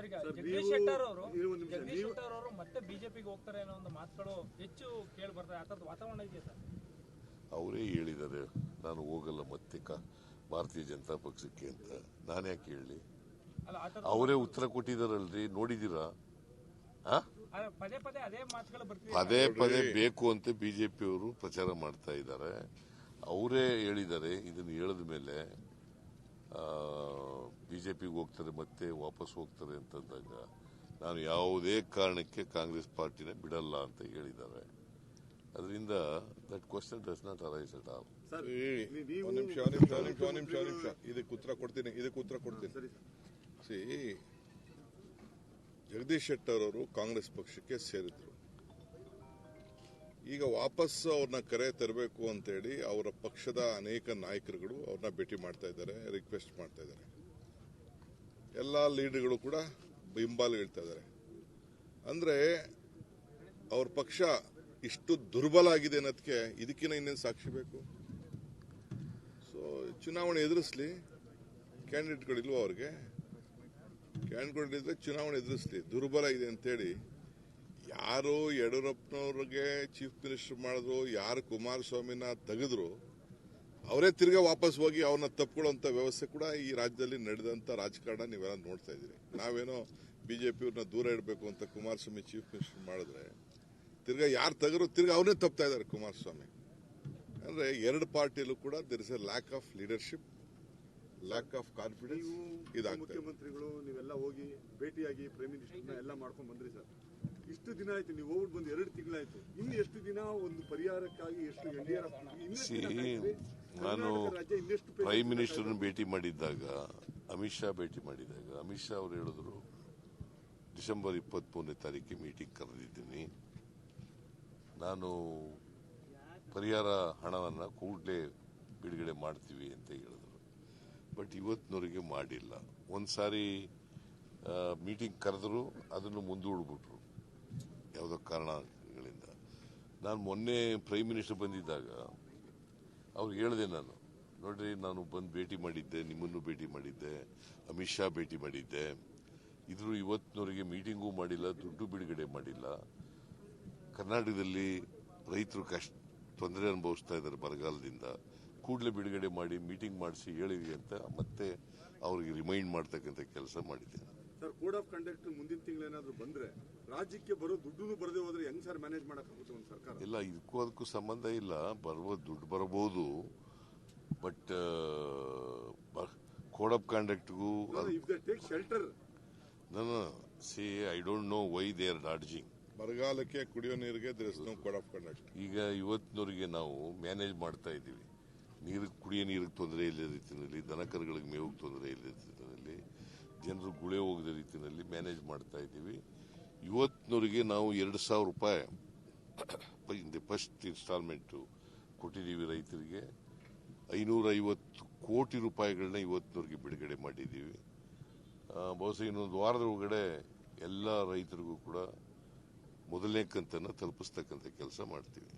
Sir ಈಗ sir, Jagadish Shettar ಅವರು ಜಗದೀಶ್ ಶೆಟ್ಟರ್ ಅವರು ಮತ್ತೆ ಬಿಜೆಪಿಗೆ ಹೋಗ್ತಾರೆ ಅನ್ನೋ ಒಂದು ಮಾತುಗಳು ಹೆಚ್ಚು ಕೇಳಿ ಬರ್ತಾರೆ ಆ ಥರದ ವಾತಾವರಣ ಇದೆಯಾ ಸರ್? ಅವರೇ ಹೇಳಿದ್ದಾರೆ ನಾನು ಹೋಗಲ್ಲ ಮತ್ತೆ ಕ- ಭಾರತೀಯ ಜನತಾ ಪಕ್ಷಕ್ಕೆ ಅಂತ. ನಾನು ಯಾಕೆ ಹೇಳಿ? ಅಲ್ಲ ಅವರೇ ಉತ್ತರ ಕೊಟ್ಟಿದಾರಲ್ರಿ ನೋಡಿದೀರಾ ಆ? ಆ, ಪದೇ ಪದೇ ಅದೇ ಮಾತುಗಳು ಬರ್ತಿದೆ. ಪದೇ ಪದೇ ಬೇಕು ಅಂತ ಬಿಜೆಪಿಯವರು ಪ್ರಚಾರ ಮಾಡ್ತಾ ಇದ್ದಾರೆ. ಅವರೇ ಹೇಳಿದ್ದಾರೆ ಇದನ್ನು ಹೇಳಿದ ಮೇಲೆ ಬಿಜೆಪಿಗೆ ಹೋಗ್ತಾರೆ ಮತ್ತೆ ವಾಪಸ್ ಹೋಗ್ತಾರೆ ಅಂತಂದಾಗ ನಾನು ಯಾವುದೇ ಕಾರಣಕ್ಕೆ ಕಾಂಗ್ರೆಸ್ ಪಾರ್ಟಿನ ಬಿಡಲ್ಲ ಅಂತ ಹೇಳಿದ್ದಾರೆ. ಅದರಿಂದ that question does not arise at all ನಿಮಿಷ. ಇದಕ್ಕೆ ಉತ್ತರ ಕೊಡ್ತೀನಿ ಇದಕ್ಕೆ ಉತ್ತರ ಕೊಡ್ತೀನಿ. ಸರಿ ಸರ್. ಸಿ ಜಗದೀಶ್ ಶೆಟ್ಟರ್ ಅವರು ಕಾಂಗ್ರೆಸ್ ಪಕ್ಷಕ್ಕೆ ಸೇರಿದ್ರು. ಈಗ ವಾಪಸ್ ಅವ್ರನ್ನ ಕರೆ ತರಬೇಕು ಅಂತೇಳಿ ಅವರ ಪಕ್ಷದ ಅನೇಕ ನಾಯಕರುಗಳು ಅವ್ರನ್ನ ಭೇಟಿ ಮಾಡ್ತಾ ಇದ್ದಾರೆ ರಿಕ್ವೆಸ್ಟ್ ಮಾಡ್ತಾ ಇದ್ದಾರೆ. ಎಲ್ಲ ಲೀಡರ್ಗಳು ಕೂಡ ಬೆಂಬಲ ಹೇಳ್ತಾ ಇದ್ದಾರೆ. ಅಂದ್ರೆ ಅವ್ರ ಪಕ್ಷ ಇಷ್ಟು ದುರ್ಬಲ ಆಗಿದೆ ಅನ್ನೋದಕ್ಕೆ ಇದಕ್ಕಿಂತ ಇನ್ನೇನು ಸಾಕ್ಷಿ ಬೇಕು? ಸೊ ಚುನಾವಣೆ ಎದುರಿಸ್ಲಿ ಕ್ಯಾಂಡಿಡೇಟ್ಗಳಿಲ್ವೋ ಅವ್ರಿಗೆ ಕ್ಯಾಂಡಿಡೇಟ್ಗಳಿದ್ರೆ ಚುನಾವಣೆ ಎದುರಿಸ್ಲಿ, ದುರ್ಬಲ ಇದೆ ಅಂತೇಳಿ ಯಾರು ಯಡಿಯೂರಪ್ಪನವ್ರಿಗೆ ಚೀಫ್ ಮಿನಿಸ್ಟರ್ ಮಾಡಿದ್ರು ಯಾರು ಕುಮಾರಸ್ವಾಮಿನ ತೆಗೆದ್ರು ಅವರೇ ತಿರ್ಗಾ ವಾಪಸ್ ಹೋಗಿ ಅವ್ರನ್ನ ತಪ್ಪಿಕೊಳ್ಳುವಂತ ವ್ಯವಸ್ಥೆ ಕೂಡ ಈ ರಾಜ್ಯದಲ್ಲಿ ನಡೆದಂತ ರಾಜಕಾರಣ ನೀವೆಲ್ಲ ನೋಡ್ತಾ ಇದ್ದೀರಿ. ನಾವೇನೋ ಬಿಜೆಪಿಯವ್ರನ್ನ ದೂರ ಇಡಬೇಕು ಅಂತ ಕುಮಾರಸ್ವಾಮಿ ಚೀಫ್ ಮಿನಿಸ್ಟರ್ ಮಾಡಿದ್ರೆ ತಿರ್ಗಾ ಯಾರು ತೆಗರು ತಿರ್ಗಾ ಅವನೇ ತಪ್ತಾ ಇದ್ದಾರೆ ಕುಮಾರಸ್ವಾಮಿ. ಅಂದ್ರೆ ಎರಡು ಪಾರ್ಟಿಯಲ್ಲೂ ಕೂಡ there is a lack of leadership lack of confidence ಇದಾಗ ಮುಖ್ಯಮಂತ್ರಿಗಳು ನೀವೆಲ್ಲ ಹೋಗಿ ಭೇಟಿಯಾಗಿ ಪ್ರೈಮ್ ಮಿನಿಸ್ಟರ್ನ ಎಲ್ಲ ಮಾಡ್ಕೊಂಡು ಬಂದ್ರಿ ಸರ್. ಇಷ್ಟು ದಿನ ಆಯ್ತು ನೀವು ಹೋಗ್ಬಿಟ್ಟು ಬಂದು ಎರಡು ತಿಂಗಳಾಯ್ತು. ಇನ್ನು ಎಷ್ಟು ದಿನ ಒಂದು ಪರಿಹಾರಕ್ಕಾಗಿ ಎಷ್ಟು ನಾನು ಪ್ರೈಮ್ ಮಿನಿಸ್ಟರ್ನ ಭೇಟಿ ಮಾಡಿದ್ದಾಗ ಅಮಿತ್ ಶಾ ಭೇಟಿ ಮಾಡಿದಾಗ ಅಮಿತ್ ಶಾ ಅವರು ಹೇಳಿದ್ರು ಡಿಸೆಂಬರ್ ಇಪ್ಪತ್ಮೂರನೇ ತಾರೀಕಿಗೆ ಮೀಟಿಂಗ್ ಕರೆದಿದ್ದೀನಿ. ನಾನು ಪರಿಹಾರ ಹಣವನ್ನು ಕೂಡಲೇ ಬಿಡುಗಡೆ ಮಾಡ್ತೀವಿ ಅಂತ ಹೇಳಿದ್ರು. ಬಟ್ ಇವತ್ತಿನವರೆಗೆ ಮಾಡಿಲ್ಲ. ಒಂದ್ಸಾರಿ ಮೀಟಿಂಗ್ ಕರೆದ್ರು ಅದನ್ನು ಮುಂದೂಡ್ಬಿಟ್ರು. ಯಾವುದೋ ಕಾರಣಗಳಿಂದ. ನಾನು ಮೊನ್ನೆ ಪ್ರೈಮ್ ಮಿನಿಸ್ಟರ್ ಬಂದಿದ್ದಾಗ ಅವ್ರು ಹೇಳಿದೆ ನಾನು, ನೋಡ್ರಿ, ನಾನು ಬಂದು ಭೇಟಿ ಮಾಡಿದ್ದೆ, ನಿಮ್ಮನ್ನು ಭೇಟಿ ಮಾಡಿದ್ದೆ, ಅಮಿತ್ ಶಾ ಭೇಟಿ ಮಾಡಿದ್ದೆ. ಇದ್ರು ಇವತ್ತಿನವರೆಗೆ ಮೀಟಿಂಗೂ ಮಾಡಿಲ್ಲ, ದುಡ್ಡು ಬಿಡುಗಡೆ ಮಾಡಿಲ್ಲ. ಕರ್ನಾಟಕದಲ್ಲಿ ರೈತರು ಕಷ್ಟ, ತೊಂದರೆ ಅನುಭವಿಸ್ತಾ ಇದ್ದಾರೆ ಬರಗಾಲದಿಂದ. ಕೂಡಲೇ ಬಿಡುಗಡೆ ಮಾಡಿ ಮೀಟಿಂಗ್ ಮಾಡಿಸಿ ಹೇಳಿವಿ ಅಂತ ಮತ್ತೆ ಅವ್ರಿಗೆ ರಿಮೈಂಡ್ ಮಾಡ್ತಕ್ಕಂಥ ಕೆಲಸ ಮಾಡಿದ್ದೇನೆ ಸರ್ ಕೋಡ್ ಆಫ್ ಕಂಡಕ್ಟ್ ಮುಂದಿನ ತಿಂಗಳು ಏನಾದರೂ ಬಂದ್ರೆ ರಾಜ್ಯಕ್ಕೆ ಬರೋ ದುಡ್ಡು ಬರದೇ ಹೋದ್ರೆ ಹೆಂಗ್ ಸರ್ ಮ್ಯಾನೇಜ್ ಮಾಡಕ್ಕಾಗುತ್ತೆ ಒಂದು ಸರ್ಕಾರ? ಇಲ್ಲ ಇದಕ್ಕೂ ಅದಕ್ಕೂ ಸಂಬಂಧ ಇಲ್ಲ. ಬರುವ ದುಡ್ಡು ಬರಬಹುದು. ಬಟ್ ಕೋಡ್ ಆಫ್ ಕಂಡಕ್ಟ್ಗೂ ಟೇಕ್ ಶೆಲ್ಟರ್ ನಾನು see I don't know why they are dodging ಬರಗಾಲಕ್ಕೆ ಕುಡಿಯೋ ನೀರಿಗೆ ಕೋಡ್ ಆಫ್ ಕಂಡಕ್ಟ್ ಈಗ ಇವತ್ತಿನವರಿಗೆ ನಾವು ಮ್ಯಾನೇಜ್ ಮಾಡ್ತಾ ಇದ್ದೀವಿ. ನೀರು ಕುಡಿಯೋ ನೀರಿಗೆ ತೊಂದರೆ ಇಲ್ಲದ ರೀತಿಯಲ್ಲಿ ದನಕರುಗಳಿಗೆ ಮೇವಿಗೆ ತೊಂದರೆ ಇಲ್ಲದ ರೀತಿಯಲ್ಲಿ, ಜನರು ಗುಳೆ ಹೋಗದ ರೀತಿಯಲ್ಲಿ ಮ್ಯಾನೇಜ್ ಮಾಡ್ತಾ ಇದ್ದೀವಿ. ಇವತ್ತಿನವರಿಗೆ ನಾವು ಎರಡು ಸಾವಿರ ರೂಪಾಯಿ ಫಸ್ಟ್ ಇನ್ಸ್ಟಾಲ್ಮೆಂಟು ಕೊಟ್ಟಿದ್ದೀವಿ ರೈತರಿಗೆ. ಐನೂರ ಐವತ್ತು ಕೋಟಿ ರೂಪಾಯಿಗಳನ್ನ ಇವತ್ತಿನವ್ರಿಗೆ ಬಿಡುಗಡೆ ಮಾಡಿದ್ದೀವಿ. ಬಹುಶಃ ಇನ್ನೊಂದು ವಾರದ ಒಳಗಡೆ ಎಲ್ಲ ರೈತರಿಗೂ ಕೂಡ ಮೊದಲನೇ ಕಂತನ್ನು ತಲುಪಿಸ್ತಕ್ಕಂಥ ಕೆಲಸ ಮಾಡ್ತೀವಿ.